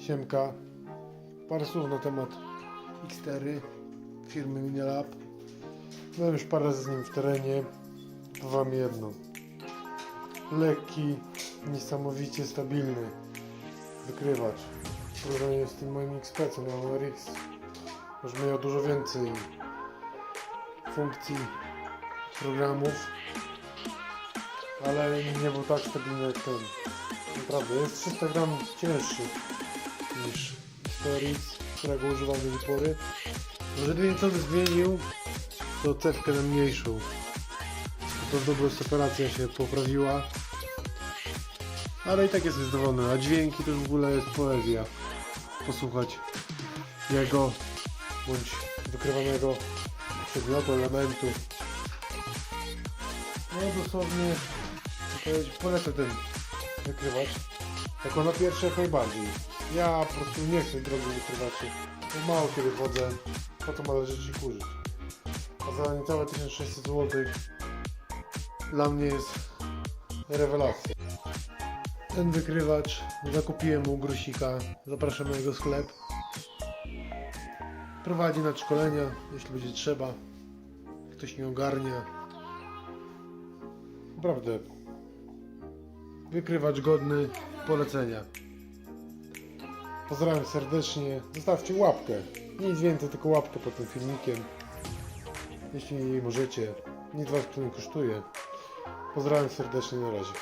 Siemka. Parę słów na temat X4 firmy Minilab. Byłem już parę razy z nim w terenie. Powiem jedno. Lekki, niesamowicie stabilny wykrywacz. W z tym moim XP, na mam RX. Już miał dużo więcej funkcji programów, ale nie był tak stabilny jak ten. Naprawdę, jest 300 gram cięższy niż Storix, którego używam do pory. Może gdybym by zmienił, to cewkę na mniejszą. To znowu separacja się poprawiła. Ale i tak jest zadowolony, a dźwięki to w ogóle jest poezja. Posłuchać jego bądź wykrywanego przedmiotu, elementu. No dosłownie polecę ten wykrywacz. Jako na pierwsze jak najbardziej. Ja po prostu nie chcę drogi wykrywaczy. Bo mało kiedy chodzę, po to ma leżeć i kurzyć. A za niecałe 1600 zł dla mnie jest rewelacja. Ten wykrywacz zakupiłem u Grusika. Zapraszam na jego sklep. Prowadzi na szkolenia, jeśli będzie trzeba. Ktoś nie ogarnia. Naprawdę. Wykrywacz godny polecenia. Pozdrawiam serdecznie. Zostawcie łapkę. Nic więcej, tylko łapkę pod tym filmikiem. Jeśli możecie. Nic was to nie kosztuje. Pozdrawiam serdecznie na razie.